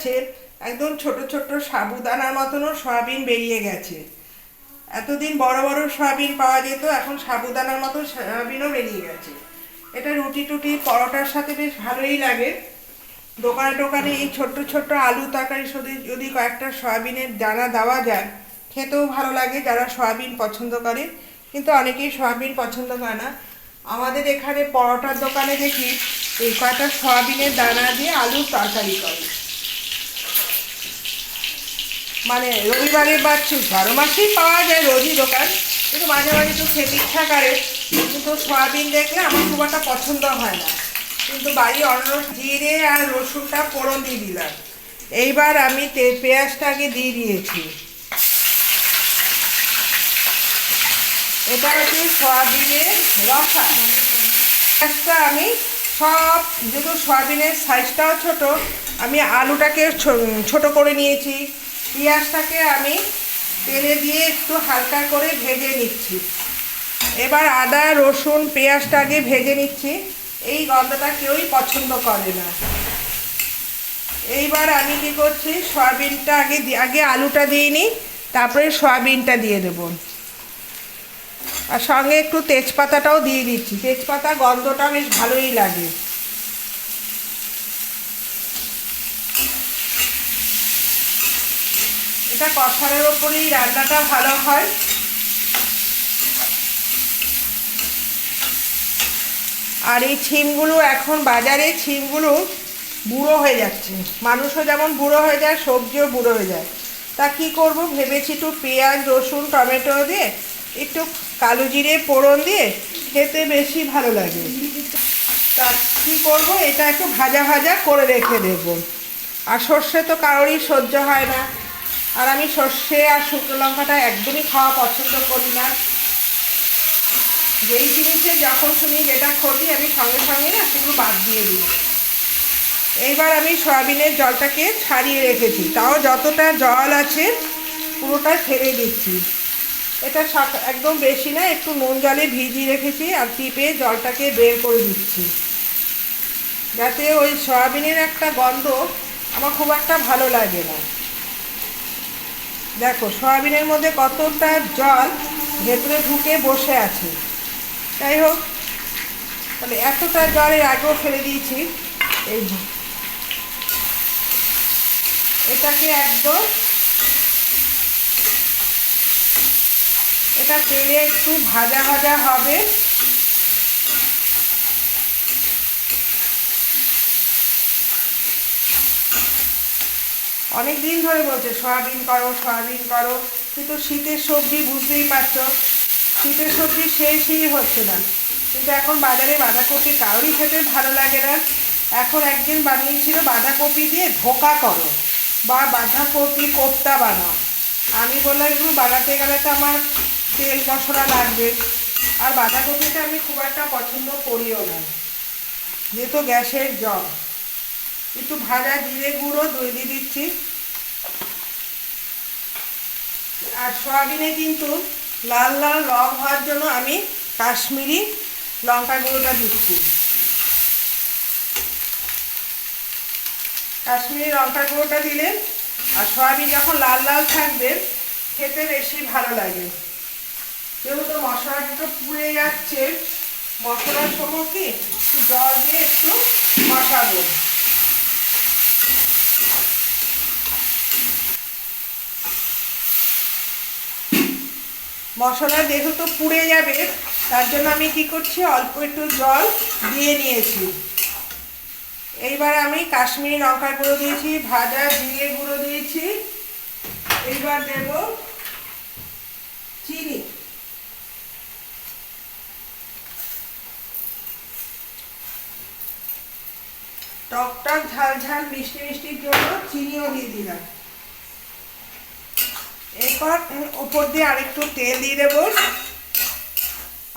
যাচ্ছে একদম ছোট ছোট সাবুদানার মতনও সয়াবিন বেরিয়ে গেছে। এতদিন বড় বড় সয়াবিন পাওয়া যেত, এখন সাবুদানার মতো সয়াবিনও বেরিয়ে গেছে। এটা রুটি টুটি, পরোটার সাথে বেশ ভালোই লাগে। দোকানে টোকানে এই ছোট্ট ছোট্ট আলু তরকারি সাথে যদি কয়েকটা সয়াবিনের দানা দেওয়া যায়, খেতেও ভালো লাগে যারা সয়াবিন পছন্দ করে। কিন্তু অনেকেই সয়াবিন পছন্দ করে না। আমাদের এখানে পরোটার দোকানে দেখি, এই কয়েকটা সয়াবিনের দানা দিয়ে আলুর তরকারি করে। মানে রবিবারে বা বারো মাসেই পাওয়া যায় রোজই দোকান, কিন্তু মাঝে মাঝে একটু খেতে ইচ্ছা করে। কিন্তু সয়াবিন দেখলে আমার খুব একটা পছন্দ হয় না। কিন্তু বাড়ি অন্য জিরে আর রসুনটা ফোড়ন দিয়ে দিলাম। এইবার আমি তে- পেঁয়াজটাকে দিয়ে দিয়েছি। এটা হচ্ছে সয়াবিনের রসা। পেঁয়াজটা আমি সব যেহেতু সয়াবিনের সাইজটাও ছোট, আমি আলুটাকে ছোট করে নিয়েছি। পেঁয়াজটাকে আমি তেলে দিয়ে একটু হালকা করে ভেজে নিচ্ছি। এবার আদা, রসুন পেঁয়াজটা আগে ভেজে নিচ্ছি। এই গন্ধটা কেউই পছন্দ করে না। এইবার আমি কি করছি, সয়াবিনটা আগে আগে আলুটা দিয়ে নিই, তারপরে সয়াবিনটা দিয়ে দেবো। আর সঙ্গে একটু তেজপাতাটাও দিয়ে দিচ্ছি। তেজপাতা গন্ধটা বেশ ভালোই লাগে। এটা কষানোর ওপরেই রান্নাটা ভালো হয়। আর এই ছিমগুলো এখন বাজারে ছিমগুলো বুড়ো হয়ে যাচ্ছে। মানুষও যেমন বুড়ো হয়ে যায়, সবজিও বুড়ো হয়ে যায়। তা কি করব? ভেবেছি একটু পেঁয়াজ, রসুন, টমেটো দিয়ে একটু কালো জিরে পোড়ন দিয়ে খেতে বেশি ভালো লাগে। তা কী করব? এটা একটু ভাজা ভাজা করে রেখে দেব। আর সর্ষে তো কারোরই সহ্য হয় না। আর আমি সর্ষে আর শুকনো লঙ্কাটা একদমই খাওয়া পছন্দ করি না। যেই জিনিসে যখন শুনি যেটা ক্ষতি আমি সঙ্গে সঙ্গে না সেগুলো বাদ দিয়ে দিই। এইবার আমি সয়াবিনের জলটাকে ছাড়িয়ে রেখেছি। তাও যতটা জল আছে, পুরোটা ছেড়ে দিচ্ছি। এটা একদম বেশি না, একটু নুন জলে ভিজিয়ে রেখেছি আর টিপে জলটাকে বের করে দিচ্ছি। যাতে ওই সয়াবিনের একটা গন্ধ আমার খুব একটা ভালো লাগে না। দেখো, সয়াবিনের মধ্যে কতটা জল ভেতরে ঢুকে বসে আছে। যাই হোক, তাহলে এতটা জলের আগেও ফেলে দিয়েছি। এই এটাকে একদম, এটা তেলে একটু ভাজা ভাজা হবে। অনেক দিন ধরে বলছে, সয়াবিন করো সয়াবিন করো। কিন্তু শীতের সবজি বুঝতেই পারছ, শীতের সবজি শেষই হচ্ছে না। কিন্তু এখন বাজারে বাঁধাকপি কারোরই খেতে ভালো লাগে না। এখন একদিন বানিয়েছিল বাঁধাকপি দিয়ে ধোকা করো বা বাঁধাকপি কোপ্তা বানাও। আমি বললাম, এগুলো বানাতে গেলে তো আমার তেল মশলা লাগবে। আর বাঁধাকপিটা আমি খুব একটা পছন্দ করিও না। যেহেতু গ্যাসের জল। একটু ভাজা জিরে গুঁড়ো দই দিয়ে দিচ্ছি। আর সয়াবিনে কিন্তু লাল লাল রং হওয়ার জন্য আমি কাশ্মীরি লঙ্কা গুঁড়োটা দিচ্ছি। কাশ্মীরি লঙ্কা গুঁড়োটা দিলে আর সয়াবিন যখন লাল লাল থাকবে, খেতে বেশি ভালো লাগে। যেহেতু মশলাটা তো পুড়ে যাচ্ছে, মশলার সময় কি একটু জল দিয়ে একটু মশাবো মশলা যেহেতু পুড়ে যাবে, তার জন্য আমি কি করছি, অল্প একটু জল দিয়ে নিয়েছি। এইবার আমি কাশ্মীরি লঙ্কার গুঁড়ো দিয়েছি, ভাজা জিরে গুঁড়ো দিয়েছি। এইবার দেব চিনি। টক টক ঝাল ঝাল মিষ্টি মিষ্টির জন্য চিনিও দিয়ে দিলাম। এরপর ওপর দিয়ে আরেকটু তেল দিয়ে দেবো।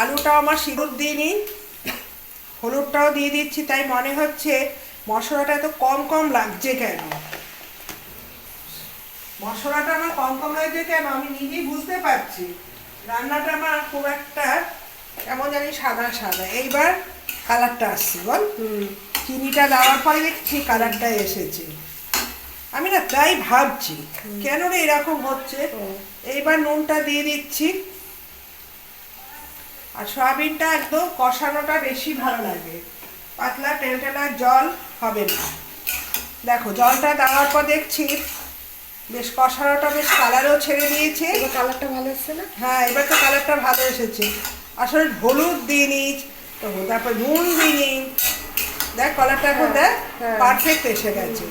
আলুটাও আমার সিঁদুর দিইনি হলুদটাও দিয়ে দিচ্ছি তাই মনে হচ্ছে মশলাটা এত কম কম লাগছে কেন? মশলাটা আমার কম কম লাগছে কেন আমি নিজেই বুঝতে পারছি। রান্নাটা আমার খুব একটা কেমন জানি সাদা সাদা। এইবার কালারটা আসছে বল। চিনিটা দেওয়ার পরে দেখছি কালারটা এসেছে। না তাই ভাবছি কেন রে এরকম হচ্ছে। এইবার নুনটা দিয়ে দিচ্ছি। আর সয়াবিনটা একদম কষানোটা বেশি ভালো লাগে। পাতলা টেলটেলা জল হবে না। দেখো জলটা দেওয়ার পর দেখছি বেশ কষানোটা বেশ কালারও ছেড়ে দিয়েছে। এবার কালারটা ভালো এসছে না? হ্যাঁ এবার তো কালারটা ভালো এসেছে। আসলে হলুদ দিইনি তো তারপর নুন দিইনি দেখ কালারটা এখন দেখ হ্যাঁ। পারফেক্ট এসে গেছে।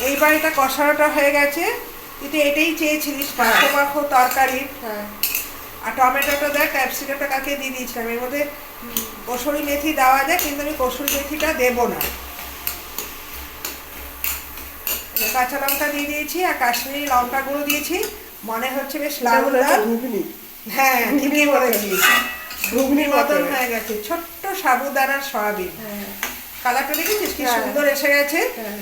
এইবার এটা কষানোটা হয়ে গেছে। কিন্তু এটাই চেয়েছিলিস মাখো মাখো তরকারি। হ্যাঁ। আর টমেটোটা দেখ ক্যাপসিকামটা কাকে দিয়ে দিয়েছিলাম। এর মধ্যে কসুরি মেথি দেওয়া যায় কিন্তু আমি কসুরি মেথিটা দেবো না। কাঁচা লঙ্কা দিয়ে দিয়েছি আর কাশ্মীরি লঙ্কা গুঁড়ো দিয়েছি। মনে হচ্ছে বেশ লাল হ্যাঁ ঠিকই বলেছি ঘুগনি মতন। হয়ে গেছে। ছোট্ট সাবুদানার সয়াবিন। হ্যাঁ। কালারটা দেখেছিস? কি হ্যাঁ। সুন্দর এসে গেছে। হ্যাঁ।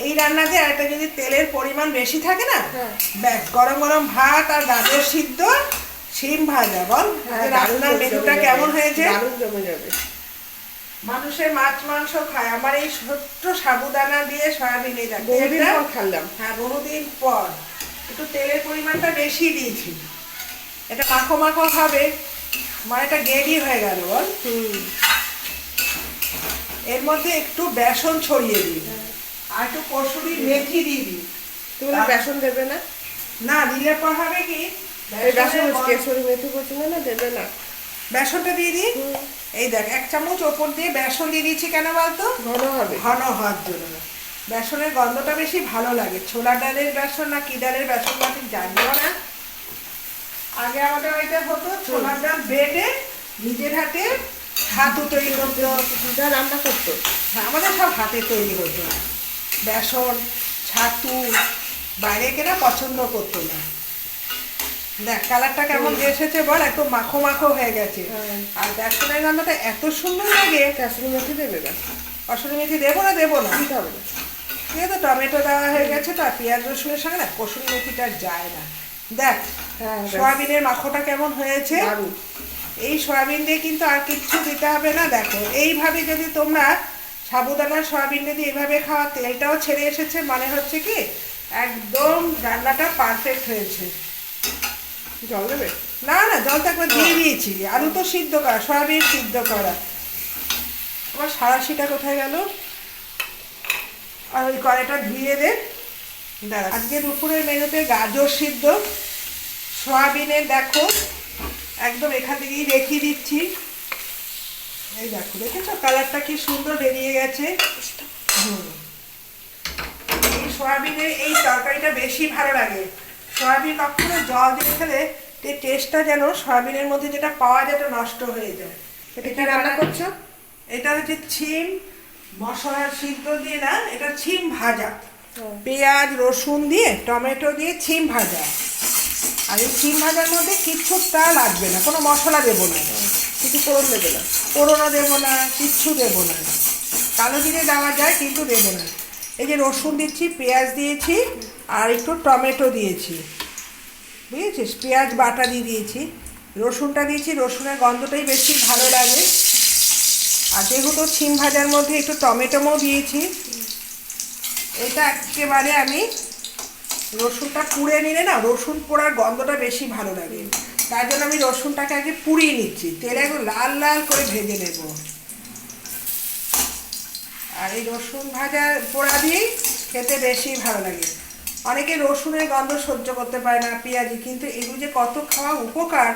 এই রান্নাতে একটা যদি তেলের পরিমাণ বেশি থাকে না হ্যাঁ। ব্যাস গরম গরম ভাত আর গাজর সিদ্ধ শিম ভাজা। বল হ্যাঁ, রান্নার মেনুটা কেমন হয়েছে? জমে যাবে। মানুষের মাছ মাংস খায়। আমার এই ছোট্ট সাবুদানা দিয়ে সয়াবিন এই খেলাম হ্যাঁ বহুদিন পর। একটু তেলের পরিমাণটা বেশি দিয়েছি। এটা মাখো মাখো হবে মানে এটা গেডি হয়ে গেল বল। হুম। এর মধ্যে একটু বেসন ছড়িয়ে দিই আর একটু কসুরি মেথি দিয়ে দিই। তুমি বেসন দেবে না? না দিলে পর হবে কি? বেসন কেশরি মেথি করছি না দেবে না। বেসনটা দিয়ে দিই? এই দেখ এক চামচ ওপর দিয়ে বেসন দিয়ে দিচ্ছি কেন বলতো? ঘন হবে। ঘন হওয়ার জন্য। বেসনের গন্ধটা বেশি ভালো লাগে। ছোলা ডালের বেসন না কি ডালের বেসন না ঠিক জানিও না। আগে আমাদের বাড়িতে হতো ছোলার ডাল বেটে নিজের হাতে হাতু তৈরি করতো। রান্না করতো। হ্যাঁ, আমাদের সব হাতে তৈরি হতো। বেসন ছাতু বাইরে কেনা পছন্দ করতো না। দেখ কালারটা কেমন এসেছে বল একটু মাখো মাখো হয়ে গেছে। হ্যাঁ। আর বেসনের গন্ধটা এত সুন্দর লাগে। কেশরি মেথি দেবে না। কসুরি মেথি দেবো না দেবো না। দিতে হবে ঠিক আছে টমেটো দেওয়া হয়ে গেছে তো আর পেঁয়াজ রসুনের সঙ্গে না কসুরি মেথিটা যায় না। দেখ হ্যাঁ সয়াবিনের মাখোটা কেমন হয়েছে? এই সয়াবিন দিয়ে কিন্তু আর কিচ্ছু দিতে হবে না দেখো। এইভাবে যদি তোমরা সাবুদানা সয়াবিন দিয়ে এভাবে খাওয়া তেলটাও ছেড়ে এসেছে মানে হচ্ছে কি একদম রান্নাটা পারফেক্ট হয়েছে। জল দেবে? না না জলটা একবার দিয়ে দিয়েছি। আলু তো সিদ্ধ করা সয়াবিন সিদ্ধ করা। আমার সারাশিটা কোথায় গেল? আর ওই কড়াইটা ধুয়ে দে। দাঁড়া। আজকে দুপুরের মেনুতে গাজর সিদ্ধ। সয়াবিনের দেখো একদম এখান থেকেই রেখে দিচ্ছি। এই দেখো দেখেছ? কালারটা কি সুন্দর বেরিয়ে গেছে? হুম। এই সয়াবিনের এই তরকারিটা বেশি ভালো লাগে। সয়াবিন কখনো জল দিয়ে ফেলে টেস্টটা যেন সয়াবিনের মধ্যে যেটা পাওয়া যায় নষ্ট হয়ে যায়। এটা কি রান্না করছ? এটা হচ্ছে ছিম মশলার সিদ্ধ দিয়ে না এটা ছিম ভাজা। পেঁয়াজ রসুন দিয়ে টমেটো দিয়ে ছিম ভাজা। আর এই ছিম ভাজার মধ্যে কিচ্ছু তা লাগবে না কোনো মশলা দেবো না। কিছু ফোড়ন দেবে না। পোড়নো দেবো না, কিচ্ছু দেবো না। কালো জিরে দেওয়া যায়, কিন্তু দেবো না। এই যে রসুন দিচ্ছি, পেঁয়াজ দিয়েছি, আর একটু টমেটো দিয়েছি। বুঝেছিস? পেঁয়াজ বাটা দিয়ে দিয়েছি। রসুনটা দিয়েছি, রসুনের গন্ধটাই বেশি ভালো লাগে। আর যেহেতু ছিম ভাজার মধ্যে একটু টমেটোও দিয়েছি, এটা একেবারে আমি রসুনটা পুড়ে নিলে না, রসুন পোড়ার গন্ধটা বেশি ভালো লাগে। তার জন্য আমি রসুনটাকে আগে পুড়িয়ে নিচ্ছি। তেলে একদম লাল লাল করে ভেজে নেব। আর এই রসুন ভাজা পোড়া দিয়েই খেতে বেশি ভালো লাগে। অনেকে রসুনের গন্ধ সহ্য করতে পারে না পেঁয়াজি কিন্তু এগুলো যে কত খাওয়া উপকার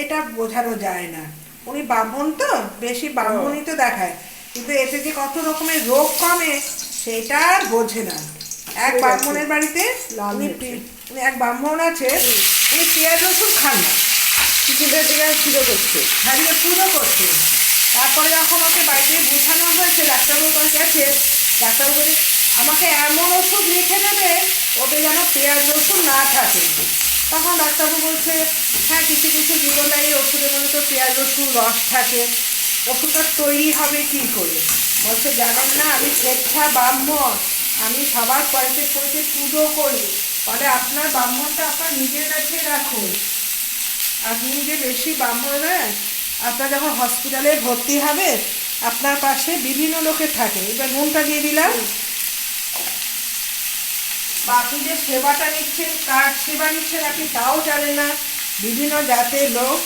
এটা বোঝানো যায় না। উনি ব্রাহ্মণ তো বেশি ব্রাহ্মণই তো দেখায়। কিন্তু এতে যে কত রকমের রোগ কমে সেটা আর বোঝে না। এক ব্রাহ্মণের বাড়িতে উনি এক ব্রাহ্মণ আছে উনি পেঁয়াজ রসুন খান না। চিকেনের দিকে ছিল করছে হারিয়ে পুরো করছে তারপরে যখন ওকে বাড়িতে বোঝানো হয়েছে, ডাক্তারবাবু কাছে গেছে, ডাক্তারবাবু আমাকে এমন ওষুধ লিখে দেবে ওতে যেন পেঁয়াজ রসুন না থাকে। তখন ডাক্তারবাবু বলছে হ্যাঁ কিছু কিছু জীবনাই ওষুধের মধ্যে তো পেঁয়াজ রসুন রস থাকে। ওষুধটা তৈরি হবে কী করে? বলছে, জানেন না, আমি স্বেচ্ছা ব্রাহ্মণ। আমি সবার পয়সে পয়সে পুজো করি। ফলে আপনার ব্রাহ্মণটা আপনার নিজের কাছে রাখুন। আপনি যে বেশি ব্রাহ্মণ নয় আপনার যখন হসপিটালে ভর্তি হবে, আপনার পাশে বিভিন্ন লোকের থাকে। এবার নুনটা দিয়ে দিলাম। বা আপনি যে সেবাটা নিচ্ছেন, কার সেবা নিচ্ছেন আপনি তাও জানেন না। বিভিন্ন জাতের লোক,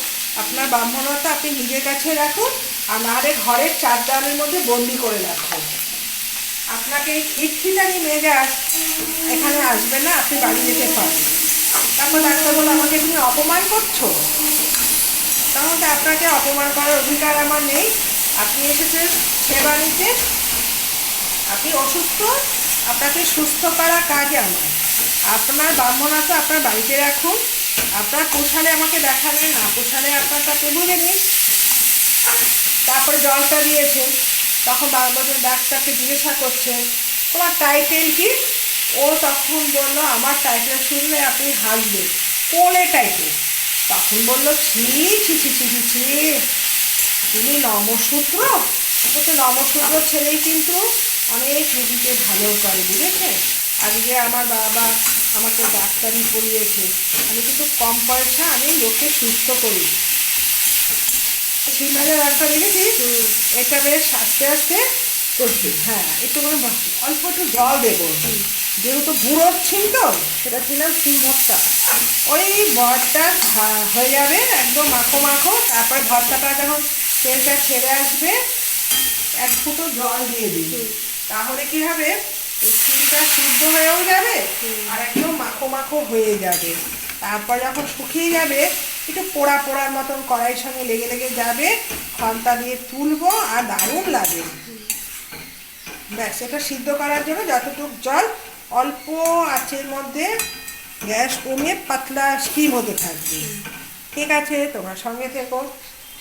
আপনার ব্রাহ্মণতা আপনি নিজের কাছে রাখুন, আর নাহলে ঘরের চার দেওয়ালের মধ্যে বন্দি করে রাখুন। আপনাকে এই খিটখিটানি মেজাজ এখানে আসবে না, আপনি বাড়ি যেতে পারেন তারপর ডাক্তার বলে আমাকে তুমি অপমান করছ? তাহলে আপনাকে অপমান করার অধিকার আমার নেই। আপনি এসেছেন সেবা নিতে। আপনি অসুস্থ। আপনাকে সুস্থ করা কাজ আমার। আপনার ব্রাহ্মণতা আপনার বাড়িতে রাখুন। আপনার পোষালে আমাকে দেখাবেন, না পোষালে আপনার তাকে বুঝে নিন তারপরে জলটা দিয়েছে। তখন বারবার ডাক্তারকে জিজ্ঞাসা করছে, তোমার টাইটেল কি? ও তখন বলল, আমার টাইটেল শুনলে আপনি হাসবেন। কোলে টাইটেল তখন বলল, ছি ছি ছি ছি ছি ছি। তুমি নমসূত্র? তো নমসূত্র ছেলেই কিন্তু অনেক রুগীকে ভালো করে, বুঝেছে? আজকে আমার বাবা আমাকে ডাক্তারি পড়িয়েছে। আমি কিন্তু কম পয়সা আমি লোককে সুস্থ করি। সিমারে রান্না দেখেছিস এটা বেশ আস্তে আস্তে করছি হ্যাঁ একটু করে অল্প একটু জল দেবো। যেহেতু বুড়োর ছিল তো সেটা ছিল সিম ভর্তা? ওই ভরটা হা- হয়ে যাবে একদম মাখো মাখো। তারপরে ভর্তাটা যখন তেলটা ছেড়ে আসবে এক ফুটো জল দিয়ে দিই তাহলে কি হবে? এই সিদ্ধ হয়েও যাবে আর একদম মাখো মাখো হয়ে যাবে। তারপর যখন শুকিয়ে যাবে একটু পোড়া পোড়ার মতন কড়াইয়ের সঙ্গে লেগে লেগে যাবে। খন্তা দিয়ে তুলবো আর দারুণ লাগে। ব্যাস এটা সিদ্ধ করার জন্য যতটুকু জল অল্প আঁচের মধ্যে গ্যাস কমে পাতলা স্টিম হতে থাকবে। ঠিক আছে তোমার সঙ্গে থেকো।